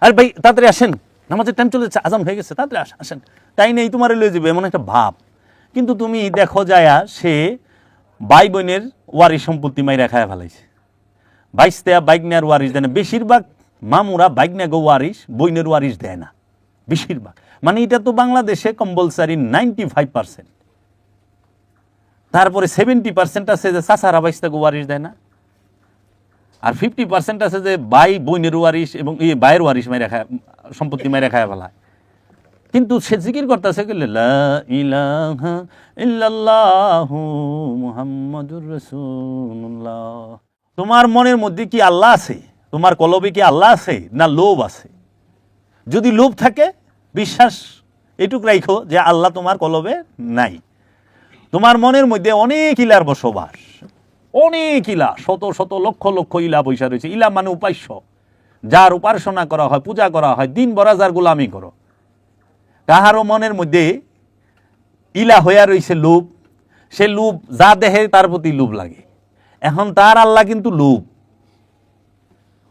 আর ভাই, তাড়াতাড়ি আসেন। নামাজের টাইম চলে যাচ্ছে, আজান হয়ে গেছে, তাড়াতাড়ি আসেন। তাই নেই তোমার লয়ে যাবে, এমন একটা ভাব। কিন্তু তুমি দেখো যায়া, সে ভাই বোনের ওয়ারি সম্পত্তি মাইরা খায় ফেলাইছে। বাইশ দেয়া বাইক নেওয়ার ওয়ারিশ দেয় না। বেশিরভাগ মামুরা বাইক নেগো ওয়ারিশ বইনের ওয়ারিশ দেয় না। বেশিরভাগ। মানে এটা তো বাংলাদেশে কম্পালসারি নাইনটি ফাইভ পার্সেন্ট তারপরে সেভেন্টি পার্সেন্ট আছে যে চাচারা বাইশ থেকে ওয়ারিশ দেয় না। আর ফিফটি পার্সেন্ট আছে যে বাই বইনের ওয়ারিশ এবং এই বাইয়ের ওয়ারিশ মাইরা খায়, সম্পত্তি মাইরা খায় ফেলায়। কিন্তু সে জিকির করতেছে মুহাম্মাদুর তোমার মনের মধ্যে কি আল্লাহ আছে? তোমার কলবে কি আল্লাহ আছে? না লোভ আছে? যদি লোভ থাকে, বিশ্বাস এটুক রাখো যে আল্লাহ তোমার কলবে নাই। তোমার মনের মধ্যে অনেক ইলার বসবাস। অনেক ইলা, শত শত লক্ষ লক্ষ ইলা পয়সা রয়েছে। ইলা মানে উপাস্য। যার উপাসনা করা হয়, পূজা করা হয়, দিন বরা যার গোলামি করো। কাহারও মনের মধ্যে ইলা হইয়া রয়েছে লোভ, সে লোভ যা দেহে তার প্রতি লোভ লাগে। এখন তার আল্লাহ কিন্তু লোভ।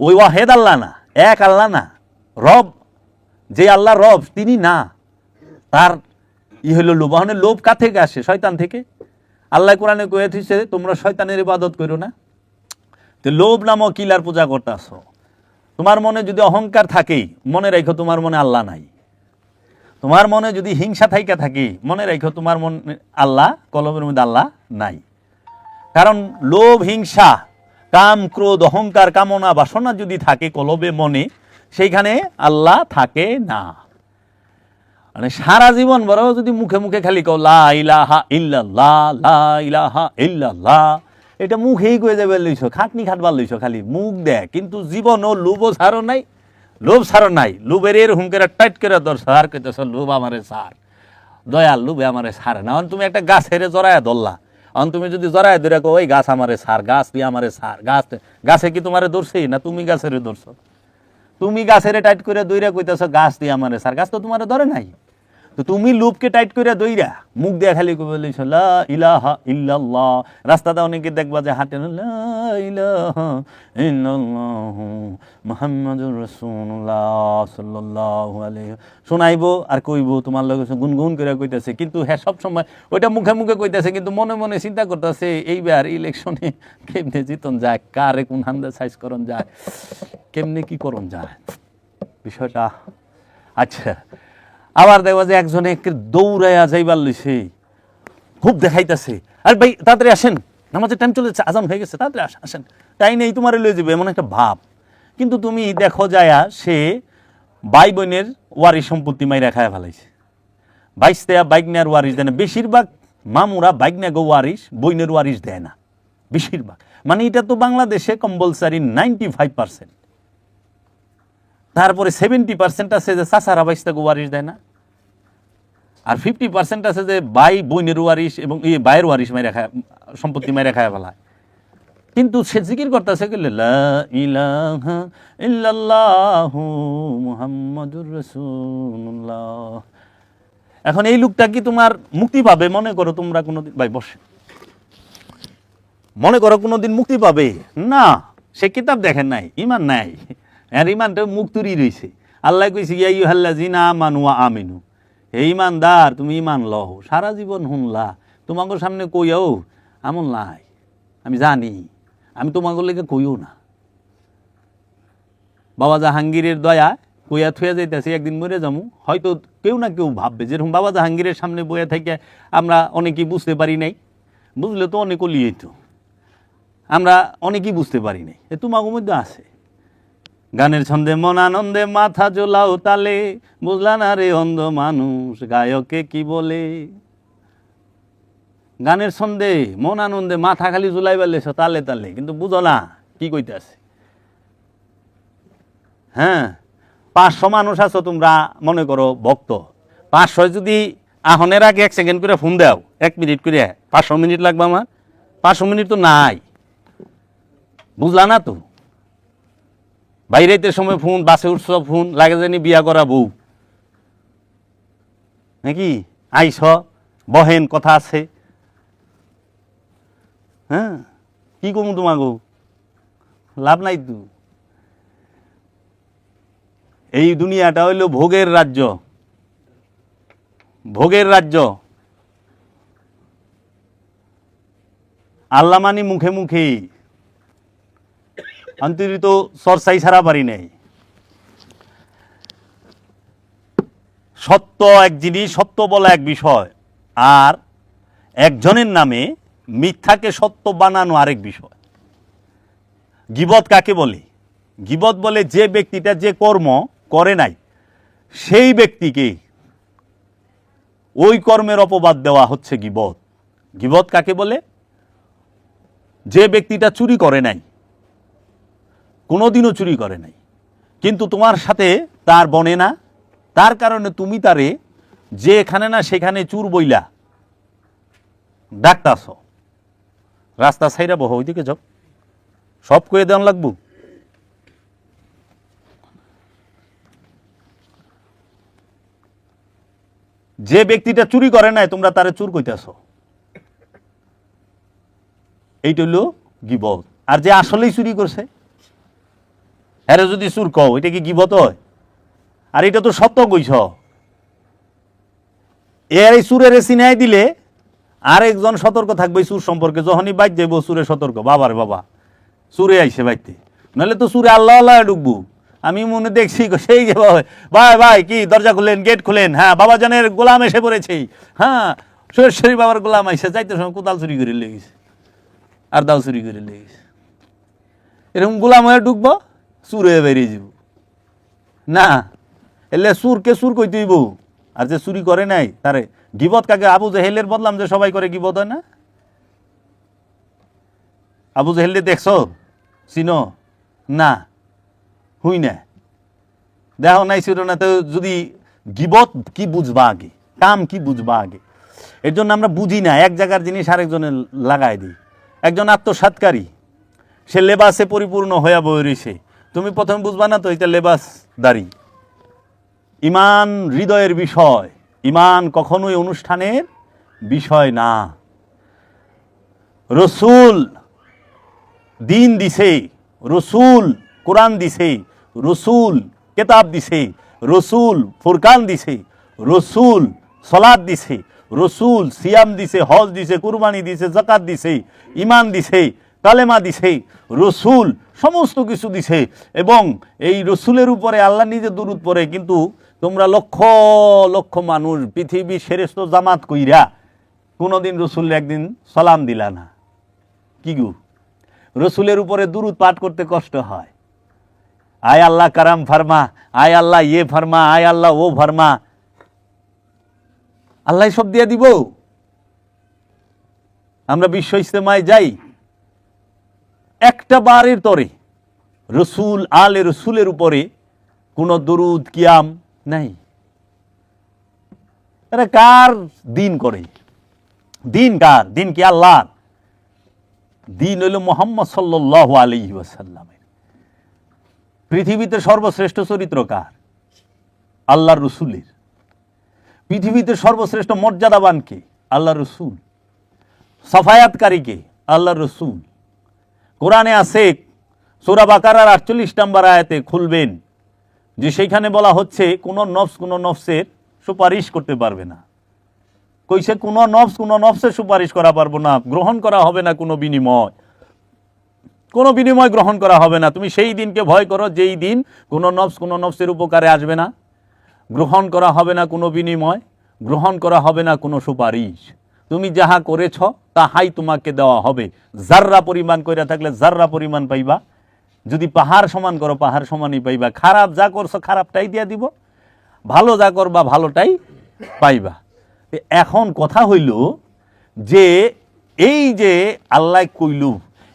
ওই ওয়াহেদ আল্লাহ না, এক আল্লাহ না, রব, যে আল্লাহ রব, তিনি না। তার ই হইল লোভ। লোভ কা থেকে আসে? শয়তান থেকে? আল্লাহ কোরআনে কয়ে দিচ্ছে তোমরা শয়তানের ইবাদত করো না। তো লোভ নামক কিলার পূজা করতে আসো তোমার মনে যদি অহংকার থাকেই, মনে রেখো তোমার মনে আল্লাহ নাই। তোমার মনে যদি হিংসা থাইকা থাকে, মনে রেখো তোমার মনে আল্লাহ, কলমের মধ্যে আল্লাহ নাই। কারণ লোভ, হিংসা, কাম, ক্রোধ, অহংকার, কামনা, বাসনা যদি থাকে কলবে মনে, সেইখানে আল্লাহ থাকে না। মানে সারা জীবন বড় যদি মুখে মুখে খালি কও, লা ইলাহা ইল্লাল্লাহ, লা ইলাহা ইল্লাল্লাহ এটা মুখেই কয়ে যাবে লইছ, খাটনি খাটবার লইছ খালি, মুখ দেয় কিন্তু জীবন ও লোভও ছাড়ো নাই, লোভ ছাড়ো নাই। লোভের এর হুমকেরা টাইট করে দর সার কইতেছ, লোভ আমারে সার, দয়াল লোভে আমারে সারে না। তুমি একটা গাছের জড়ায় ধরলা, অন তুমি যদি জড়ায় ধরে কো ওই গাছ আমারে সার, গাছ দিয়ে আমারে সার, গাছ গাছে কি তোমারে ধরছেই না তুমি গাছের ধরছো? তুমি গাছের টাইট করে দইরা কইতেছ, গাছ দিয়ে আমারে সার। গাছ তো তোমারে ধরে নাই। তো তুমি লুপকে টাইট করে দইরা, মুখ দিয়ে খালি বলিস রাস্তাতে অনেকে দেখবা যে হাঁটে শোনাইবো আর কইব, তোমার সে গুনগুন করে কইতাছে। কিন্তু হ্যাঁ সব সময় ওইটা মুখে মুখে কইতাছে, কিন্তু মনে মনে চিন্তা করতেছে, এইবার ইলেকশনে কেমনে জিতন যায়, কারে কোন হান্দা সাইজ করন যায়, কেমনে কি করন যায়? বিষয়টা আচ্ছা আবার দেখবা যে একজনে একে দৌড়াইয়া যাইবার লইছে। খুব দেখাইতাছে। আর ভাই, তাড়াতাড়ি আসেন। নামাজের টাইম চলে যাচ্ছে, আজান হয়ে গেছে, তাড়াতাড়ি আসেন। তাই নেই, তোমার লয়ে যাবে, এমন একটা ভাব। কিন্তু তুমি দেখো যায়া, সে ভাই বোনের ওয়ারি সম্পত্তি মাইরা খায় ফেলাইছে। বাইশ দেয়া বাইক নেওয়ার ওয়ারিশ দেয় না। বেশিরভাগ মামুরা বাইক নেগো ওয়ারিশ বইনের ওয়ারিশ দেয় না। বেশিরভাগ। মানে এটা তো বাংলাদেশে কম্পালসারি নাইনটি ফাইভ পার্সেন্ট তারপরে সেভেন্টি পার্সেন্ট আছে যে চাচারা বাইশ থেকে ওয়ারিশ দেয় না। আর ফিফটি পার্সেন্ট আছে যে বাই বইনের ওয়ারিশ এবং এই বাইয়ের ওয়ারিশ মাইরা খায়, সম্পত্তি মাইরা খায় ফেলায়। কিন্তু সে জিকির করতেছে এখন এই লোকটা কি তোমার মুক্তি পাবে? মনে করো তোমরা কোনোদিন ভাই, বসে। মনে করো কোনোদিন মুক্তি পাবে? না, সে কিতাব দেখেন নাই ইমান নাই। আর ইমানটা মুক্তুরই রয়েছে আল্লাহ কইছে ইয়াই হাল্লা জিনা মানুয়া আমিনু। হে ইমানদার, তুমি ইমান লহ সারা জীবন শুনলা তোমাকে সামনে কইও আমন নাই। আমি জানি। আমি তোমাকে লেগে কইও না। বাবা জাহাঙ্গীরের দয়া কইয়া থুয়া যাইতেছি, একদিন মরে যাব হয়তো কেউ না কেউ ভাববে, যেরকম বাবা জাহাঙ্গীরের সামনে বইয়া থেকে আমরা অনেকেই বুঝতে পারি নাই। বুঝলে তো অনেক লিয়ে তো। আমরা অনেকেই বুঝতে পারি নাই। এ তোমাকে মধ্যে আছে। গানের ছন্দে মন আনন্দে মাথা জোলাও তালে। বুঝলা না রে অন্ধ মানুষ, গায়কে কি বলে? গানের ছন্দে মন আনন্দে মাথা খালি জুলাই বেলেছ তালে তালে, কিন্তু বুঝো না, কি কইতে আছে হ্যাঁ পাঁচশো মানুষ আছো তোমরা, মনে করো, ভক্ত। পাঁচশো যদি আহনের আগে এক সেকেন্ড করে ফোন দাও, এক মিনিট করে, পাঁচশো মিনিট লাগবে আমার? পাঁচশো মিনিট তো নাই। বুঝলা না তো? বাইরেতে সময় ফোন, বাসে উঠছ ফোন, লাগে জানি বিয়া করা বউ। নাকি? আইস, বহেন, কথা আছে। হ্যাঁ? কি কমু তোমাকে লাভ নাই তো। এই দুনিয়াটা হইল ভোগের রাজ্য। ভোগের রাজ্য। আল্লাহ মানি মুখে মুখে অন্তরিত চর্চাই ছাড়া পারি নাই। সত্য এক জিনিস, সত্য বলা এক বিষয়, আর একজনের নামে মিথ্যাকে সত্য বানানো আরেক বিষয়। গিবত কাকে বলে? গিবত বলে যে ব্যক্তিটা যে কর্ম করে নাই, সেই ব্যক্তিকে ওই কর্মের অপবাদ দেওয়া হচ্ছে গিবত। গিবত কাকে বলে? যে ব্যক্তিটা চুরি করে নাই কোনোদিনও চুরি করে নাই। কিন্তু তোমার সাথে তার বনে না, তার কারণে তুমি তারে যে এখানে না সেখানে চুর বইলা। ডাকতাছ রাস্তা সাইরা বহ, ওইদিকে যাও। সব কয়ে দেওয়ান লাগবো। যে ব্যক্তিটা চুরি করে নাই, তোমরা তারে চুর কইতেছ। এইটা হইল গিবত আর যে আসলেই চুরি করছে হ্যাঁ যদি সুর কও এটা কি গিবত আর এটা তো সত্য কইছ। এর এই চুরের চিনাই দিলে আরেকজন সতর্ক থাকবে সুর সম্পর্কে যখনই বাইক যাইব সুরে সতর্ক। বাবার বাবা সুরে আইসে বাইতে নাহলে তো সুরে আল্লাহ আল্লাহ ঢুকবো আমি মনে দেখছি সেই যে ভাই, ভাই কি দরজা খুলেন গেট খুলেন? হ্যাঁ বাবাজানের গোলাম এসে পড়েছে। হ্যাঁ সৈয়দ বাবার গোলাম আইসে যাইতে সময় কোদাল চুরি করে লেগেছে। আর দাও চুরি করে লেগেছে। এরকম গোলাম হয়ে ঢুকবো চুর হয়ে বেরিয়ে যাব। না, এলে সুরকে সুর কই তুইব আর যে চুরি করে নাই তারে গিবত কাকে? আবু জেহেলের বদলাম যে সবাই করে গিবত, হয় না? আবু জেহেলে দেখছ? চিনো? না, হুই না দেখো নাই ছিল না তো যদি গিবত কি বুঝবা আগে? কাম কি বুঝবা আগে? এর জন্য আমরা বুঝি না, এক জায়গার জিনিস আরেকজনে লাগাই দিই। একজন আত্মসাৎকারী সে লেবাসে পরিপূর্ণ হইয়া বই রয়েছে তুমি প্রথমে বুঝবা না তো, এটা লেবাস দাঁড়ি। ইমান হৃদয়ের বিষয়। ইমান কখনোই অনুষ্ঠানের বিষয় না। রসুল দিন দিছে, রসুল কোরআন দিছে, রসুল কেতাব দিছে, রসুল ফুরকান দিছে, রসুল সলাদ দিছে, রসুল সিয়াম দিছে, হজ দিছে, কুরবানি দিছে জাকাত দিছে ইমান দিছে কালেমা দিছে, রসুল সমস্ত কিছু দিছে এবং এই রসুলের উপরে, আল্লাহ নিজে দুরুদ পড়ে, কিন্তু তোমরা লক্ষ লক্ষ মানুষ, পৃথিবী শ্রেষ্ঠ জামাত কইরা কোনোদিন রসুল একদিন সালাম দিলা না। কি গু? রসুলের উপরে দুরুদ পাঠ করতে কষ্ট হয়। আয় আল্লাহ কারাম ফার্মা, আয় আল্লাহ ইয়ে ফার্মা, আয় আল্লাহ ও ফার্মা। আল্লাহ সব দিয়ে দিব। আমরা বিশ্ব ইস্তেমায় যাই। একটা বারের তরে। রসুল, আলে রসুলের উপরে কোনো দরুদ, কিয়াম নাই। এরা কার দিন করে? দিন কার? দিন কি আল্লাহ দিন হইল মোহাম্মদ সাল্লাহ আলহি ওয়াসাল্লামের। পৃথিবীতে সর্বশ্রেষ্ঠ চরিত্র কার? আল্লাহর রসুলের। পৃথিবীতে সর্বশ্রেষ্ঠ মর্যাদাবানকে আল্লাহ রসুল। সাফায়াতকারীকে আল্লাহ রসুল। কোরআনে আছে, সোরা বাকারার আটচল্লিশ নম্বর আয়াতে খুলবেন, যে সেইখানে বলা হচ্ছে, কোনো নফস কোনো নফসের সুপারিশ করতে পারবে না। কইছে, কোনো নফস কোনো নফসের সুপারিশ করা পারব না, গ্রহণ করা হবে না কোনো বিনিময়। কোনো বিনিময় গ্রহণ করা হবে না, তুমি সেই দিনকে ভয় করো যেই দিন কোনো নফস কোনো নফসের উপকারে আসবে না। গ্রহণ করা হবে না কোনো বিনিময়, গ্রহণ করা হবে না কোনো সুপারিশ। তুমি যাহা করেছ, তাহাই তোমাকে দেওয়া হবে। জাররা পরিমাণ কইরা থাকলে জাররা পরিমাণ পাইবা। যদি পাহাড় সমান করো, পাহাড় সমানই পাইবা। খারাপ যা করছ, খারাপটাই দিয়া দিব। ভালো যা করবা, ভালোটাই পাইবা। এখন কথা হইল যে, এই যে আল্লাহ কইল,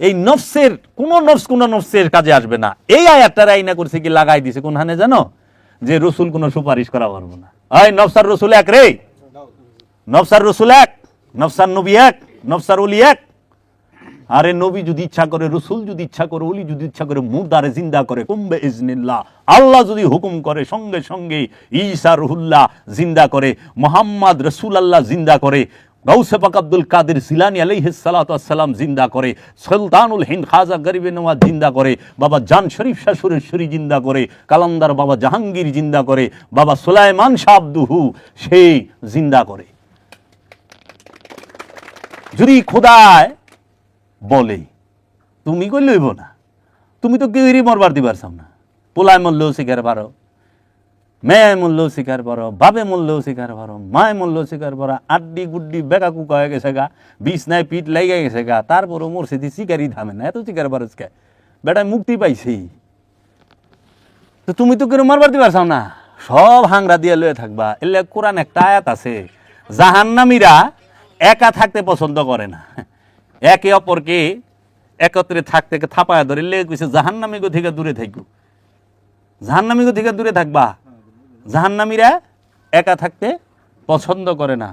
এই নফসের, কোন নফস, কোনো নফসের কাজে আসবে না। এই আয়াতটার আইনা করছে কি, লাগাই দিছে কোনখানে জানো? যে রসুল কোনো সুপারিশ করা পারব না। ওই নফসার রসুল এক রে। নফসার রসুল এক। নফসার নবী এক, নফসার অলি এক। আরে নবী যদি ইচ্ছা করে, রসুল যদি ইচ্ছা করে অলি যদি ইচ্ছা করে, মুদারে জিন্দা করে, কুম্বে ইজনিল্লাহ। আল্লাহ যদি হুকুম করে, সঙ্গে সঙ্গে ঈসা রহুল্লাহ জিন্দা করে, মোহাম্মদ রসুল আল্লাহ জিন্দা করে, গাউসে পাক আব্দুল কাদের সিলানি আলাইহিস সালাম জিন্দা করে, সুলতানুল হিন্দ খাজা গরিবে নওয়াজ জিন্দা করে, বাবা জান শরীফ শাহ সুরেশ্বরী জিন্দা করে, কালান্দার বাবা জাহাঙ্গীর জিন্দা করে, বাবা সুলাইমান শাহ আব্দুহু, সেই জিন্দা করে। যদি খোদায় বলে, তুমি কই লইব না? তুমি তো কেউরই মরবার দিবার চাও না। পোলায় মরলেও শিকার পারো, মেয়ে মূল্য শিকার পারো, বাপে মূল্য শিকার পারো, মায় মূল্য শিকার পারো, আড্ডি গুড্ডি বেকা কুকা হয়ে গেছে গা, বিষ নাই পিঠ লেগে গেছে গা, তারপরও মোর সেটি শিকারই থামে না, এত শিকার পারস কে? বেটায় মুক্তি পাইছি। তো তুমি তো কেউ মারবার দিবার চাও না? সব হাংরা দিয়ে লয়ে থাকবা। এলে কোরআন একটা আয়াত আছে, জাহান্নামীরা একা থাকতে পছন্দ করে না। একে অপরকে একত্রে থাকতে থাপায় ধরে, লেগে কইছে, জাহান্নামী গো থেকে দূরে থাকব। জাহান্নামী গো থেকে দূরে থাকবা? জাহান্নামীরা একা থাকতে পছন্দ করে না।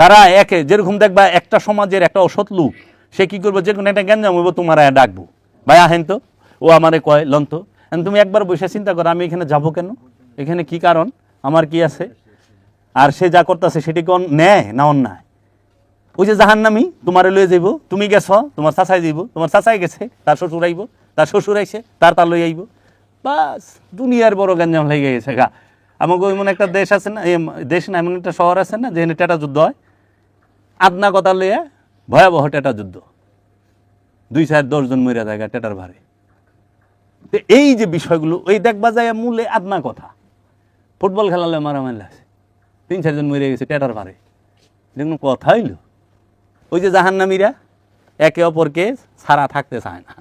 তারা একে, যেরকম দেখবা, একটা সমাজের একটা অসৎ লোক, সে কি করব? যে কোনো একটা গ্যাঞ্জাম হইব, তোমার ডাকবো। ভাই, আহেন তো, ও আমারে কয়, লন তো তুমি একবার বসে চিন্তা করো, আমি এখানে যাব কেন? এখানে কি কারণ? আমার কি আছে? আর সে যা করতেছে, সেটি কোন ন্যায় না অন্যায়? ওই যে জাহান্নামি, তোমারে লয়ে যাইব, তুমি গেছ, তোমার চাচাই যাইব, তোমার চাচাই গেছে, তার শ্বশুর আইব, তার শ্বশুর আইছে, তার তার লই আইব। বাস, দুনিয়ার বড় গঞ্জাম লেগে গেছে গা। আমাকে এমন একটা দেশ আছে না দেশ না, এমন একটা শহর আছে না, যেখানে টেটা যুদ্ধ হয়। আদনা কথা লইয়া ভয়াবহ টেটা যুদ্ধ। দুই চার দশজন মরিয়া জায়গা টেটার ভারে। তো এই যে বিষয়গুলো, ওই দেখবা যায় মূলে আদনা কথা। ফুটবল খেলালে মারামারি আছে তিন চারজন মরে গেছে টেটার ভারে। দেখুন, কথা হইল। ওই যে জাহান্নামীরা একে অপরকে ছাড়া থাকতে চায় না।